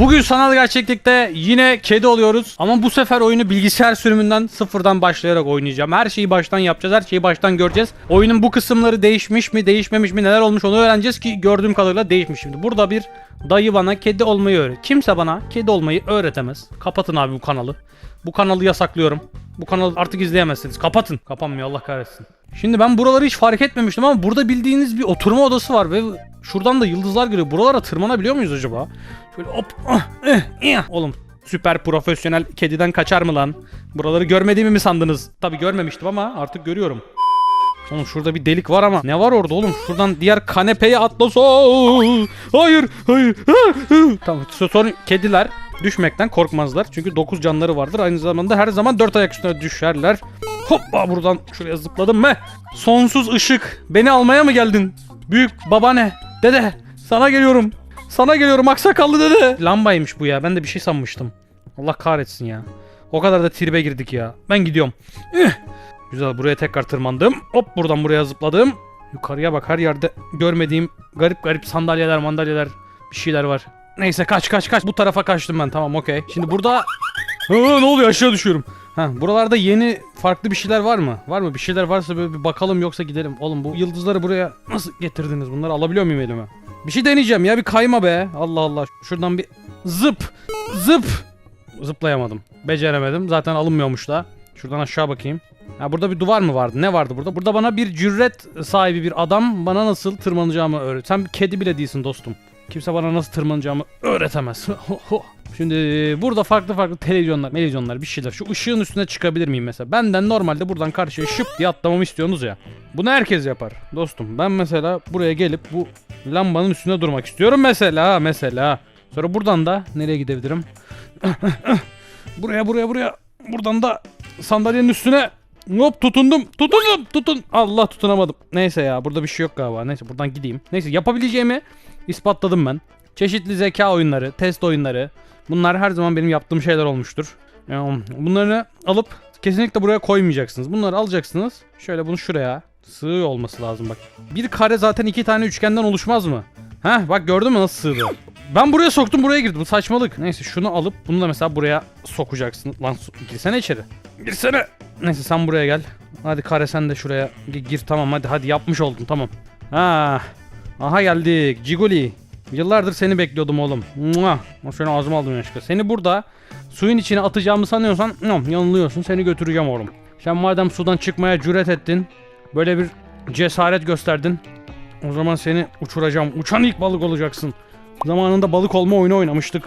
Bugün sanal gerçeklikte yine kedi oluyoruz. Ama bu sefer oyunu bilgisayar sürümünden sıfırdan başlayarak oynayacağım. Her şeyi baştan yapacağız. Her şeyi baştan göreceğiz. Oyunun bu kısımları değişmiş mi, değişmemiş mi, neler olmuş onu öğreneceğiz ki gördüğüm kadarıyla değişmiş. Şimdi burada bir dayı bana kedi olmayı öğret. Kimse bana kedi olmayı öğretemez. Kapatın abi bu kanalı. Bu kanalı yasaklıyorum. Bu kanalı artık izleyemezsiniz. Kapatın. Kapanmıyor Allah kahretsin. Şimdi ben buraları hiç fark etmemiştim ama burada bildiğiniz bir oturma odası var ve şuradan da yıldızlar geliyor. Buralara tırmanabiliyor muyuz acaba? Şöyle hop. ah, eh, eh. Oğlum süper profesyonel kediden kaçar mı lan? Buraları görmediğimi mi sandınız? Tabi görmemiştim ama artık görüyorum. Oğlum şurada bir delik var ama ne var orada oğlum? Şuradan diğer kanepeye atlas. Oo! Hayır, hayır. Ah, ah. Tamam. Sorun kediler düşmekten korkmazlar. Çünkü 9 canları vardır. Aynı zamanda her zaman 4 ayak üstüne düşerler. Hoppa buradan şuraya zıpladım mı? Sonsuz ışık. Beni almaya mı geldin? Büyük babaanne. Dede. Sana geliyorum. Sana geliyorum aksakallı dede. Lambaymış bu ya. Ben de bir şey sanmıştım. Allah kahretsin ya. O kadar da tribe girdik ya. Ben gidiyorum. Üh. Güzel buraya tekrar tırmandım. Hop buradan buraya zıpladım. Yukarıya bak her yerde görmediğim garip garip sandalyeler mandalyeler bir şeyler var. Neyse kaç kaç kaç. Bu tarafa kaçtım ben tamam okey. Şimdi burada... Aa, ne oluyor aşağı düşüyorum. Ha, buralarda yeni farklı bir şeyler var mı? Var mı? Bir şeyler varsa böyle bir bakalım yoksa gidelim. Oğlum bu yıldızları buraya nasıl getirdiniz? Bunları alabiliyor muyum elime? Bir şey deneyeceğim ya bir kayma be. Allah Allah. Şuradan bir zıp zıp. Zıplayamadım. Beceremedim. Zaten alınmıyormuş da. Şuradan aşağı bakayım. Ha burada bir duvar mı vardı? Ne vardı burada? Burada bana bir cüret sahibi bir adam bana nasıl tırmanacağımı öğret. Sen bir kedi bile değilsin dostum. Kimse bana nasıl tırmanacağımı öğretemez. Şimdi burada farklı farklı televizyonlar, televizyonlar bir şeyler. Şu ışığın üstüne çıkabilir miyim mesela? Benden normalde buradan karşıya şıp diye atlamamı istiyorsunuz ya. Bunu herkes yapar dostum. Ben mesela buraya gelip bu lambanın üstünde durmak istiyorum mesela. Mesela. Sonra buradan da nereye gidebilirim? buraya buraya buraya. Buradan da sandalyenin üstüne Hop tutundum. Tutundum. Tutun. Allah tutunamadım. Neyse ya burada bir şey yok galiba. Neyse buradan gideyim. Neyse yapabileceğimi ispatladım ben. Çeşitli zeka oyunları, test oyunları. Bunlar her zaman benim yaptığım şeyler olmuştur. Bunları alıp kesinlikle buraya koymayacaksınız. Bunları alacaksınız. Şöyle bunu şuraya. Sığ olması lazım bak. Bir kare zaten iki tane üçgenden oluşmaz mı? Heh bak gördün mü nasıl sığdı? Ben buraya soktum buraya girdim. Bu saçmalık. Neyse şunu alıp bunu da mesela buraya sokacaksın. Lan girsene içeri. Girsene. Neyse sen buraya gel. Hadi kare sen de şuraya Gi- gir tamam hadi hadi yapmış oldun tamam. Ha. Aha geldik. Cigoli. Yıllardır seni bekliyordum oğlum. Mua. Şöyle ağzıma aldım yanlışlıkla. Seni burada suyun içine atacağımı sanıyorsan yanılıyorsun. Seni götüreceğim oğlum. Sen madem sudan çıkmaya cüret ettin. Böyle bir cesaret gösterdin. O zaman seni uçuracağım. Uçan ilk balık olacaksın. Zamanında balık olma oyunu oynamıştık.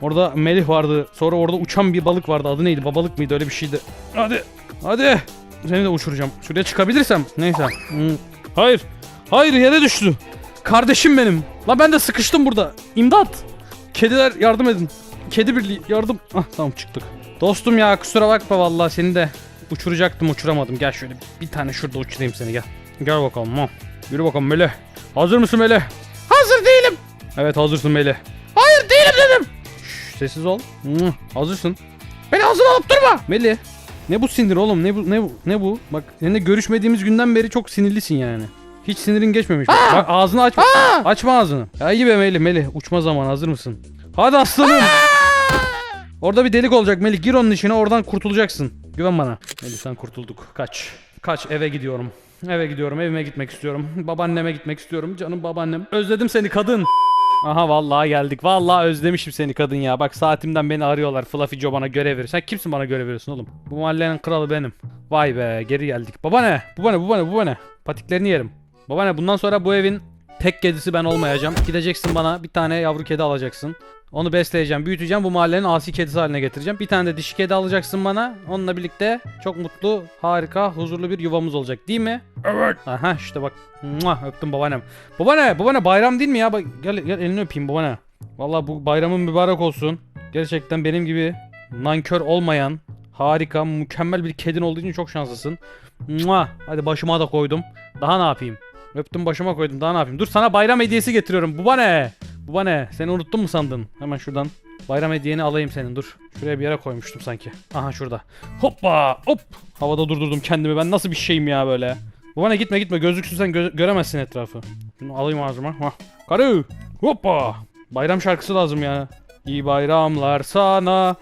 Orada Melih vardı. Sonra orada uçan bir balık vardı. Adı neydi? Babalık mıydı? Öyle bir şeydi. Hadi. Hadi. Seni de uçuracağım. Şuraya çıkabilirsem. Neyse. Hmm. Hayır. Hayır yere düştü. Kardeşim benim. La ben de sıkıştım burada. İmdat. Kediler yardım edin. Kedi birliği yardım. Ah tamam çıktık. Dostum ya kusura bakma vallahi seni de uçuracaktım uçuramadım. Gel şöyle bir tane şurada uçurayım seni gel. Gel bakalım ha. Yürü bakalım Melih. Hazır mısın Melih? Hazır değilim. Evet hazırsın Melih. Hayır değilim dedim. Şşş, sessiz ol. Hı, hazırsın. Beni hazır alıp durma. Melih. Ne bu sinir oğlum? Ne bu ne bu? Ne bu? Bak seninle görüşmediğimiz günden beri çok sinirlisin yani. Hiç sinirin geçmemiş. Bak, bak ağzını açma. Açma ağzını. Ya iyi be Melih Melih. Uçma zamanı hazır mısın? Hadi aslanım. Orada bir delik olacak Melih. Gir onun içine oradan kurtulacaksın. Güven bana. Melih sen kurtulduk. Kaç. Kaç eve gidiyorum. Eve gidiyorum. Evime gitmek istiyorum. Babaanneme gitmek istiyorum. Canım babaannem. Özledim seni kadın. Aha vallahi geldik. Vallahi özlemişim seni kadın ya. Bak saatimden beni arıyorlar. Fluffy Joe bana görev verir. Sen kimsin bana görev veriyorsun oğlum? Bu mahallenin kralı benim. Vay be geri geldik. Baba ne? Bu ne? Bu ne? Bu ne? Patiklerini yerim. Baba ne? Bundan sonra bu evin tek kedisi ben olmayacağım. Gideceksin bana bir tane yavru kedi alacaksın. Onu besleyeceğim, büyüteceğim. Bu mahallenin asi kedisi haline getireceğim. Bir tane de dişi kedi alacaksın bana. Onunla birlikte çok mutlu, harika, huzurlu bir yuvamız olacak. Değil mi? Evet. Aha işte bak. Mua, öptüm babaannem. Babaanne, babaanne bayram değil mi ya? Bak, gel, gel elini öpeyim babaanne. Vallahi bu bayramın mübarek olsun. Gerçekten benim gibi nankör olmayan, harika, mükemmel bir kedin olduğu için çok şanslısın. Mua. Hadi başıma da koydum. Daha ne yapayım? Öptüm başıma koydum. Daha ne yapayım? Dur sana bayram hediyesi getiriyorum. Bu ne? Bu ne? Seni unuttum mu sandın? Hemen şuradan bayram hediyeni alayım senin. Dur. Şuraya bir yere koymuştum sanki. Aha şurada. Hoppa! Hop! Havada durdurdum kendimi. Ben nasıl bir şeyim ya böyle? Bu ne gitme gitme. Gözlüksüz sen gö- göremezsin etrafı. Şunu alayım ağzıma. Hah. Karı! Hoppa! Bayram şarkısı lazım ya. İyi bayramlar sana.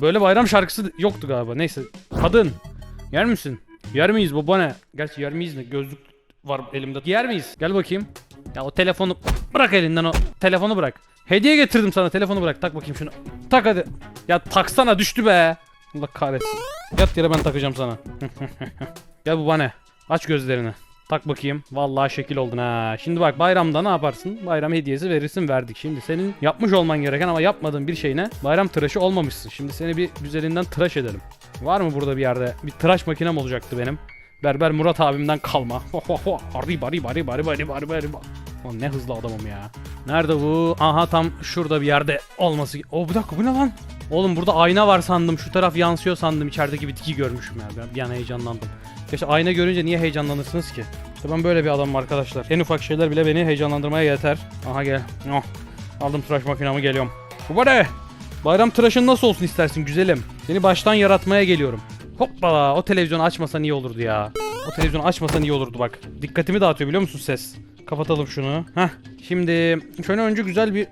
Böyle bayram şarkısı yoktu galiba. Neyse. Kadın. Yer misin? Yer miyiz baba ne? Gerçi yer miyiz ne? Gözlük var elimde. Yer miyiz? Gel bakayım. Ya o telefonu bırak elinden o telefonu bırak. Hediye getirdim sana telefonu bırak. Tak bakayım şunu. Tak hadi. Ya taksana düştü be. Allah kahretsin. Yat yere ben takacağım sana. Gel baba ne? Aç gözlerini. Tak bakayım. Vallahi şekil oldun ha. Şimdi bak bayramda ne yaparsın? Bayram hediyesi verirsin verdik. Şimdi senin yapmış olman gereken ama yapmadığın bir şeyine bayram tıraşı olmamışsın. Şimdi seni bir güzelinden tıraş edelim. Var mı burada bir yerde? Bir tıraş makinem olacaktı benim. Berber Murat abimden kalma. Ho ho ho. Arri bari bari bari bari bari bari. Lan ne hızlı adamım ya. Nerede bu? Aha tam şurada bir yerde olması. O bir dakika bu ne lan? Oğlum burada ayna var sandım. Şu taraf yansıyor sandım. İçerideki bitki görmüşüm ya. Ben bir an heyecanlandım. İşte ayna görünce niye heyecanlanırsınız ki? İşte ben böyle bir adamım arkadaşlar. En ufak şeyler bile beni heyecanlandırmaya yeter. Aha gel. Oh. Aldım tıraş makinamı geliyorum. Bu ne? Bayram tıraşın nasıl olsun istersin güzelim? Seni baştan yaratmaya geliyorum. Hoppala o televizyonu açmasan iyi olurdu ya. O televizyonu açmasan iyi olurdu bak. Dikkatimi dağıtıyor biliyor musun ses? Kapatalım şunu. Heh. Şimdi şöyle önce güzel bir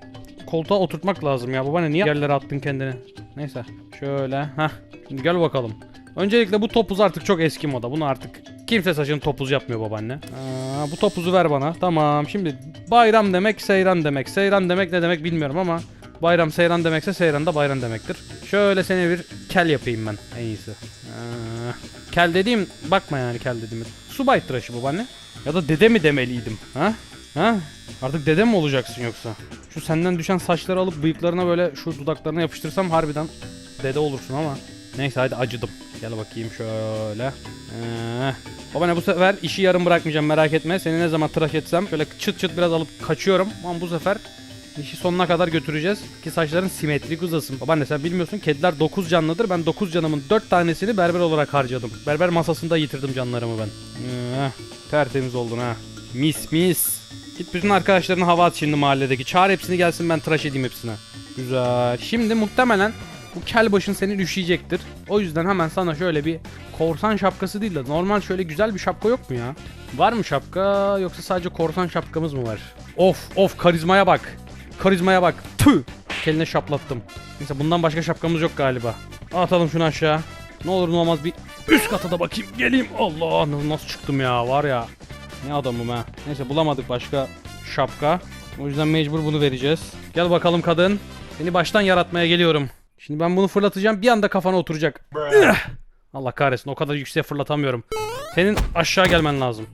koltuğa oturtmak lazım ya. Baba ne niye yerlere attın kendini? Neyse. Şöyle. Heh. Şimdi gel bakalım. Öncelikle bu topuz artık çok eski moda. Bunu artık kimse saçını topuz yapmıyor babaanne. Aa, bu topuzu ver bana. Tamam. Şimdi bayram demek seyran demek. Seyran demek ne demek bilmiyorum ama bayram seyran demekse seyran da bayram demektir. Şöyle seni bir kel yapayım ben en iyisi. Aa, kel dediğim bakma yani kel dediğimi. Subay tıraşı babaanne. Ya da dede mi demeliydim? Ha? Ha? Artık dede mi olacaksın yoksa? Şu senden düşen saçları alıp bıyıklarına böyle şu dudaklarına yapıştırsam harbiden dede olursun ama. Neyse hadi acıdım. Gel bakayım şöyle. Ee, baba ne bu sefer işi yarım bırakmayacağım merak etme. Seni ne zaman tıraş etsem şöyle çıt çıt biraz alıp kaçıyorum. Ama bu sefer işi sonuna kadar götüreceğiz ki saçların simetrik uzasın. Babaanne sen bilmiyorsun kediler 9 canlıdır. Ben 9 canımın 4 tanesini berber olarak harcadım. Berber masasında yitirdim canlarımı ben. Ee, tertemiz oldun ha. Mis mis. Git bütün arkadaşlarına hava at şimdi mahalledeki. Çağır hepsini gelsin ben tıraş edeyim hepsine. Güzel. Şimdi muhtemelen bu kel başın senin üşüyecektir. O yüzden hemen sana şöyle bir korsan şapkası değil de normal şöyle güzel bir şapka yok mu ya? Var mı şapka yoksa sadece korsan şapkamız mı var? Of of karizmaya bak. Karizmaya bak. Tüh. Keline şaplattım. Neyse bundan başka şapkamız yok galiba. Atalım şunu aşağı. Ne olur ne olmaz bir üst kata da bakayım. Geleyim. Allah na- nasıl çıktım ya var ya. Ne adamım ha. Neyse bulamadık başka şapka. O yüzden mecbur bunu vereceğiz. Gel bakalım kadın. Seni baştan yaratmaya geliyorum. Şimdi ben bunu fırlatacağım bir anda kafana oturacak. Allah kahretsin o kadar yükseğe fırlatamıyorum. Senin aşağı gelmen lazım.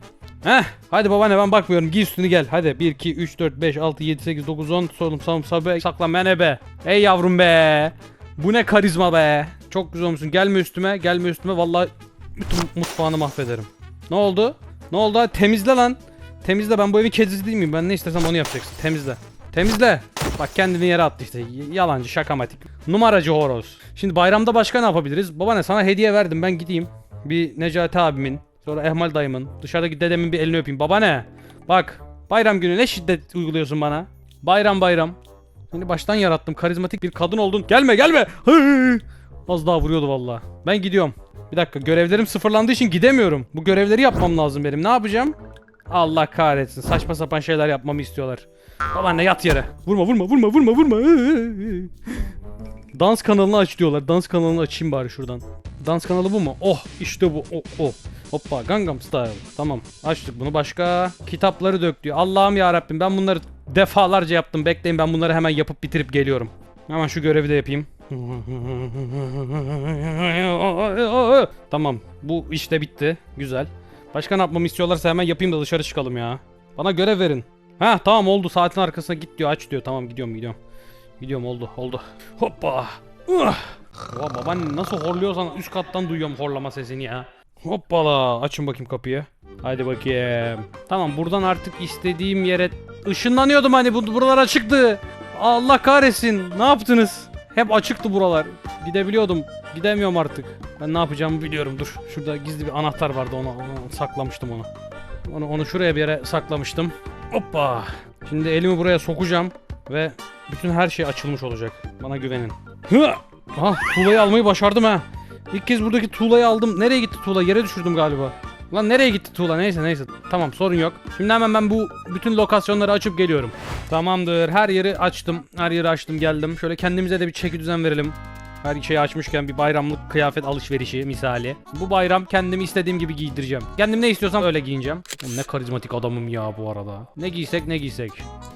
Heh hadi babaanne ben bakmıyorum giy üstünü gel. Hadi 1 2 3 4 5 6 7 8 9 10 solum sağım sabe saklan mene be. Ey yavrum be. Bu ne karizma be. Çok güzel olmuşsun. Gelme üstüme gelme üstüme vallahi bütün mutfağını mahvederim. Ne oldu? Ne oldu? Temizle lan. Temizle ben bu evin kedisi değil miyim? Ben ne istersem onu yapacaksın. Temizle. Temizle. Bak kendini yere attı işte. Yalancı, şakamatik. Numaracı horoz. Şimdi bayramda başka ne yapabiliriz? Baba ne sana hediye verdim ben gideyim. Bir Necati abimin, sonra Ehmal dayımın, dışarıdaki dedemin bir elini öpeyim. Baba ne? Bak bayram günü ne şiddet uyguluyorsun bana. Bayram bayram. Seni baştan yarattım. Karizmatik bir kadın oldun. Gelme gelme. Hı! Az daha vuruyordu valla. Ben gidiyorum. Bir dakika görevlerim sıfırlandığı için gidemiyorum. Bu görevleri yapmam lazım benim. Ne yapacağım? Allah kahretsin. Saçma sapan şeyler yapmamı istiyorlar. Babaanne yat yere. Vurma vurma vurma vurma vurma. Dans kanalını aç diyorlar. Dans kanalını açayım bari şuradan. Dans kanalı bu mu? Oh işte bu. Oh, oh. Hoppa Gangnam Style. Tamam açtık bunu. Başka kitapları dök diyor. Allah'ım ya Rabbim ben bunları defalarca yaptım. Bekleyin ben bunları hemen yapıp bitirip geliyorum. Hemen şu görevi de yapayım. tamam. Bu işte bitti. Güzel. Başka ne yapmamı istiyorlarsa hemen yapayım da dışarı çıkalım ya. Bana görev verin. Ha tamam oldu. Saatin arkasına git diyor. Aç diyor. Tamam gidiyorum gidiyorum. Gidiyorum oldu oldu. Hoppa. Uh. Oha baban nasıl horluyorsan üst kattan duyuyorum horlama sesini ya. Hoppala açın bakayım kapıyı. Haydi bakayım. Tamam buradan artık istediğim yere ışınlanıyordum hani bu buralar açıktı. Allah kahretsin. Ne yaptınız? Hep açıktı buralar. Gidebiliyordum. Gidemiyorum artık. Ben ne yapacağımı biliyorum. Dur. Şurada gizli bir anahtar vardı. Onu, onu saklamıştım onu. Onu onu şuraya bir yere saklamıştım. Hoppa. Şimdi elimi buraya sokacağım ve bütün her şey açılmış olacak. Bana güvenin. Hı! Ha, tuğlayı almayı başardım ha. İlk kez buradaki tuğlayı aldım. Nereye gitti tuğla? Yere düşürdüm galiba. Lan nereye gitti tuğla neyse neyse. Tamam sorun yok. Şimdi hemen ben bu bütün lokasyonları açıp geliyorum. Tamamdır her yeri açtım. Her yeri açtım geldim. Şöyle kendimize de bir çeki düzen verelim. Her şeyi açmışken bir bayramlık kıyafet alışverişi misali. Bu bayram kendimi istediğim gibi giydireceğim. Kendim ne istiyorsam öyle giyineceğim. Oğlum ne karizmatik adamım ya bu arada. Ne giysek ne giysek.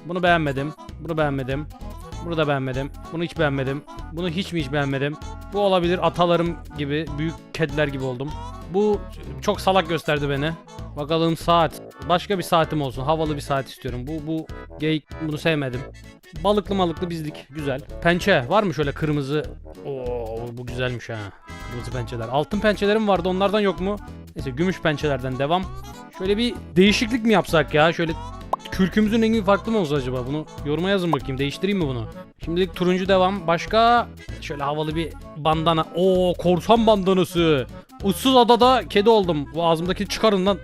Bunu beğenmedim. Bunu beğenmedim. Bunu da beğenmedim. Bunu hiç beğenmedim. Bunu hiç mi hiç beğenmedim. Bu olabilir atalarım gibi büyük kediler gibi oldum. Bu çok salak gösterdi beni. Bakalım saat. Başka bir saatim olsun. Havalı bir saat istiyorum. Bu bu geyik bunu sevmedim. Balıklı malıklı bizlik. Güzel. Pençe var mı şöyle kırmızı? Oo bu güzelmiş ha. Kırmızı pençeler. Altın pençelerim vardı onlardan yok mu? Neyse gümüş pençelerden devam. Şöyle bir değişiklik mi yapsak ya? Şöyle kürkümüzün rengi farklı mı olsa acaba? Bunu yoruma yazın bakayım. Değiştireyim mi bunu? Şimdilik turuncu devam. Başka şöyle havalı bir bandana. Oo korsan bandanası. Uçsuz adada kedi oldum. Bu ağzımdaki çıkarın lan.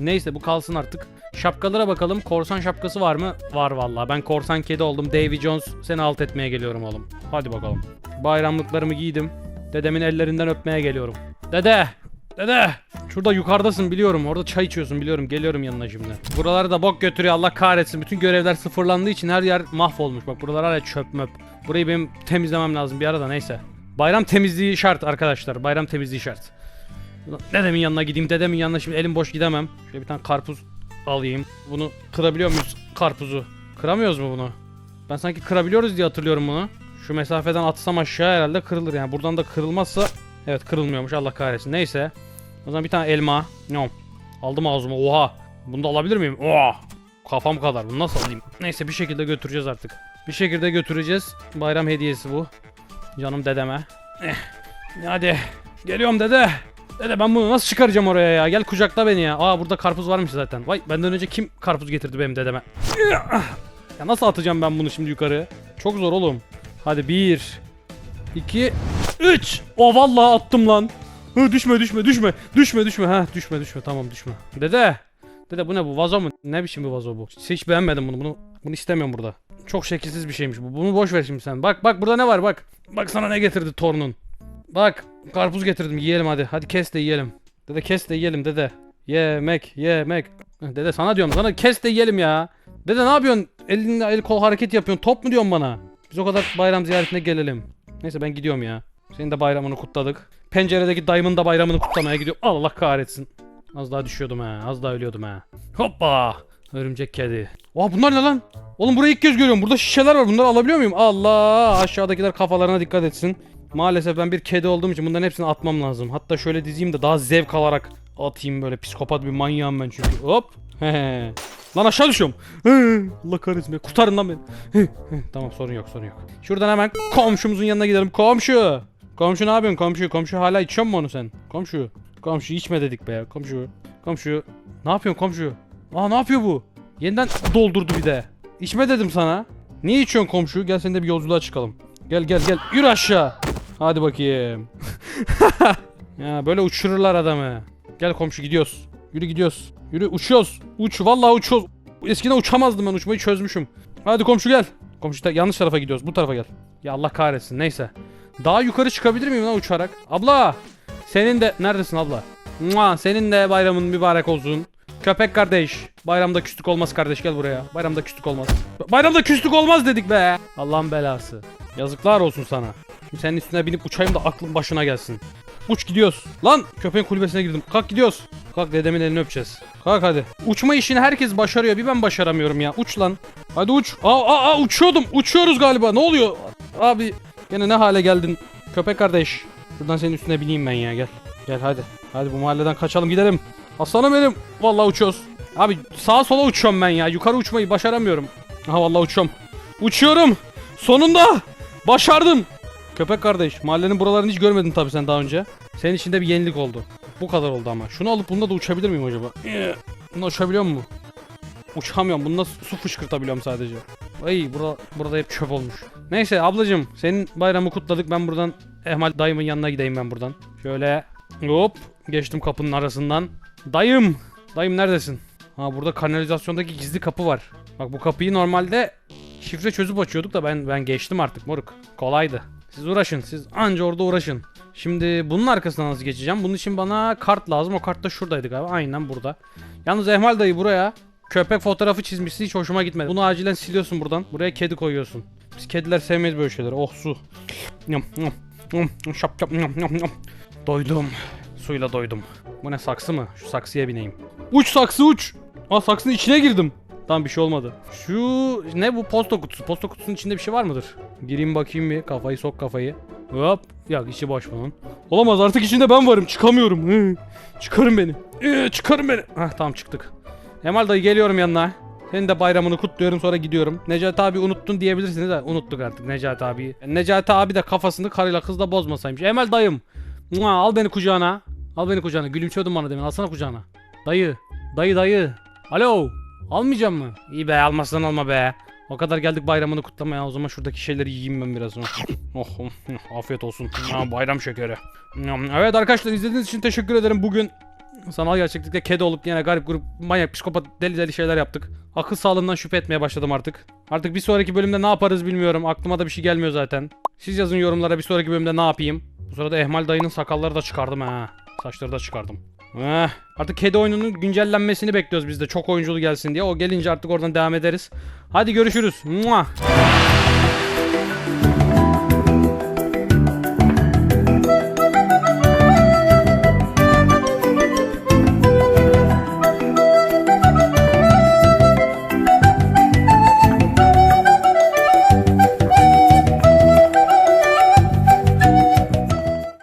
Neyse bu kalsın artık. Şapkalara bakalım. Korsan şapkası var mı? Var vallahi. Ben korsan kedi oldum. Davy Jones seni alt etmeye geliyorum oğlum. Hadi bakalım. Bayramlıklarımı giydim. Dedemin ellerinden öpmeye geliyorum. Dede! Dede! Şurada yukarıdasın biliyorum. Orada çay içiyorsun biliyorum. Geliyorum yanına şimdi. Buraları da bok götürüyor Allah kahretsin. Bütün görevler sıfırlandığı için her yer mahvolmuş. Bak buralar hala çöp möp. Burayı benim temizlemem lazım bir arada neyse. Bayram temizliği şart arkadaşlar. Bayram temizliği şart. Dedemin yanına gideyim. Dedemin yanına şimdi elim boş gidemem. Şöyle bir tane karpuz alayım. Bunu kırabiliyor muyuz karpuzu? Kıramıyoruz mu bunu? Ben sanki kırabiliyoruz diye hatırlıyorum bunu. Şu mesafeden atsam aşağı herhalde kırılır yani. Buradan da kırılmazsa evet kırılmıyormuş Allah kahretsin. Neyse. O zaman bir tane elma. Nom. Aldım ağzıma. Oha. Bunu da alabilir miyim? Oha. Kafam kadar. Bunu nasıl alayım? Neyse bir şekilde götüreceğiz artık. Bir şekilde götüreceğiz. Bayram hediyesi bu. Canım dedeme. Eh. Hadi. Geliyorum dede. Dede ben bunu nasıl çıkaracağım oraya ya? Gel kucakla beni ya. Aa burada karpuz varmış zaten. Vay benden önce kim karpuz getirdi benim dedeme? Ya nasıl atacağım ben bunu şimdi yukarı? Çok zor oğlum. Hadi bir, iki, üç. O vallahi attım lan. Hı, düşme düşme düşme. Düşme düşme. Ha düşme düşme. Tamam düşme. Dede. Dede bu ne bu vazo mu? Ne biçim bir vazo bu? Hiç beğenmedim bunu. Bunu bunu istemiyorum burada. Çok şekilsiz bir şeymiş bu. Bunu boş ver şimdi sen. Bak bak burada ne var bak. Bak sana ne getirdi torunun. Bak karpuz getirdim yiyelim hadi. Hadi kes de yiyelim. Dede kes de yiyelim dede. Yemek yemek. Dede sana diyorum sana kes de yiyelim ya. Dede ne yapıyorsun? Elinde el kol hareket yapıyorsun. Top mu diyorsun bana? Biz o kadar bayram ziyaretine gelelim. Neyse ben gidiyorum ya. Senin de bayramını kutladık. Penceredeki dayımın da bayramını kutlamaya gidiyorum. Allah kahretsin. Az daha düşüyordum ha. Az daha ölüyordum ha. Hoppa. Örümcek kedi. Oha bunlar ne lan? Oğlum burayı ilk kez görüyorum. Burada şişeler var. Bunları alabiliyor muyum? Allah. Aşağıdakiler kafalarına dikkat etsin. Maalesef ben bir kedi olduğum için bunların hepsini atmam lazım. Hatta şöyle dizeyim de daha zevk alarak atayım böyle. Psikopat bir manyağım ben çünkü. Hop. Lan aşağı düşüyorum. Allah kahretsin be. Kurtarın lan beni. Tamam sorun yok sorun yok. Şuradan hemen komşumuzun yanına gidelim. Komşu. Komşu ne yapıyorsun komşu? Komşu hala içiyor mu onu sen? Komşu. Komşu içme dedik be ya. Komşu. Komşu. Ne yapıyorsun komşu? Aa ne yapıyor bu? Yeniden doldurdu bir de. İçme dedim sana. Niye içiyorsun komşu? Gel seninle bir yolculuğa çıkalım. Gel gel gel. Yürü aşağı. Hadi bakayım. ya böyle uçururlar adamı. Gel komşu gidiyoruz. Yürü gidiyoruz. Yürü uçuyoruz. Uç vallahi uçuyoruz. Eskiden uçamazdım ben uçmayı çözmüşüm. Hadi komşu gel. Komşu ta- yanlış tarafa gidiyoruz. Bu tarafa gel. Ya Allah kahretsin neyse. Daha yukarı çıkabilir miyim lan uçarak? Abla! Senin de neredesin abla? Mua, senin de bayramın mübarek olsun. Köpek kardeş. Bayramda küslük olmaz kardeş gel buraya. Bayramda küslük olmaz. Bayramda küslük olmaz dedik be. Allah'ın belası. Yazıklar olsun sana. Şimdi senin üstüne binip uçayım da aklın başına gelsin. Uç gidiyoruz. Lan köpeğin kulübesine girdim. Kalk gidiyoruz. Kalk dedemin elini öpeceğiz. Kalk hadi. Uçma işini herkes başarıyor. Bir ben başaramıyorum ya. Uç lan. Hadi uç. Aa, aa, aa uçuyordum. Uçuyoruz galiba. Ne oluyor? Abi gene ne hale geldin? Köpek kardeş. Şuradan senin üstüne bineyim ben ya. Gel. Gel hadi. Hadi bu mahalleden kaçalım gidelim. Aslanım benim. Vallahi uçuyoruz. Abi sağa sola uçuyorum ben ya. Yukarı uçmayı başaramıyorum. Aha vallahi uçuyorum. Uçuyorum. Sonunda başardım. Köpek kardeş, mahallenin buralarını hiç görmedin tabii sen daha önce. Senin için de bir yenilik oldu. Bu kadar oldu ama. Şunu alıp bunda da uçabilir miyim acaba? Bunda uçabiliyor mu? Uçamıyorum. Bunda su fışkırtabiliyorum sadece. Ay bura, burada hep çöp olmuş. Neyse ablacım senin bayramı kutladık. Ben buradan Ehmal dayımın yanına gideyim ben buradan. Şöyle hop geçtim kapının arasından. Dayım! Dayım neredesin? Ha burada kanalizasyondaki gizli kapı var. Bak bu kapıyı normalde şifre çözüp açıyorduk da ben ben geçtim artık moruk. Kolaydı. Siz uğraşın. Siz anca orada uğraşın. Şimdi bunun arkasına nasıl geçeceğim? Bunun için bana kart lazım. O kart da şuradaydı galiba. Aynen burada. Yalnız Ehmal dayı buraya köpek fotoğrafı çizmişsin. Hiç hoşuma gitmedi. Bunu acilen siliyorsun buradan. Buraya kedi koyuyorsun. Biz kediler sevmeyiz böyle şeyleri. Oh su. Şap şap. Doydum. Suyla doydum. Bu ne saksı mı? Şu saksıya bineyim. Uç saksı uç. Aa saksının içine girdim. Tamam bir şey olmadı. Şu ne bu posta kutusu? Posta kutusunun içinde bir şey var mıdır? Gireyim bakayım bir. Kafayı sok kafayı. Hop. Yok içi boş bunun. Olamaz artık içinde ben varım. Çıkamıyorum. Çıkarın beni. Çıkarın beni. Hah tamam çıktık. Emal dayı geliyorum yanına. Senin de bayramını kutluyorum sonra gidiyorum. Necati abi unuttun diyebilirsiniz de unuttuk artık Necati abi. Necati abi de kafasını karıyla kızla bozmasaymış. Emel dayım. Mua, al beni kucağına. Al beni kucağına. Gülümsüyordun bana demin. Alsana kucağına. Dayı. Dayı dayı. Alo. Almayacağım mı? İyi be almazsan alma be. O kadar geldik bayramını kutlamaya. O zaman şuradaki şeyleri yiyeyim ben biraz. oh, oh, afiyet olsun. Ha, bayram şekeri. Evet arkadaşlar izlediğiniz için teşekkür ederim. Bugün sanal gerçeklikte kedi olup yine garip grup manyak psikopat deli deli şeyler yaptık. Akıl sağlığımdan şüphe etmeye başladım artık. Artık bir sonraki bölümde ne yaparız bilmiyorum. Aklıma da bir şey gelmiyor zaten. Siz yazın yorumlara bir sonraki bölümde ne yapayım. Bu sırada Ehmal dayının sakalları da çıkardım ha. Saçları da çıkardım. Eh, artık kedi oyununun güncellenmesini bekliyoruz biz de çok oyunculu gelsin diye. O gelince artık oradan devam ederiz. Hadi görüşürüz. Mua.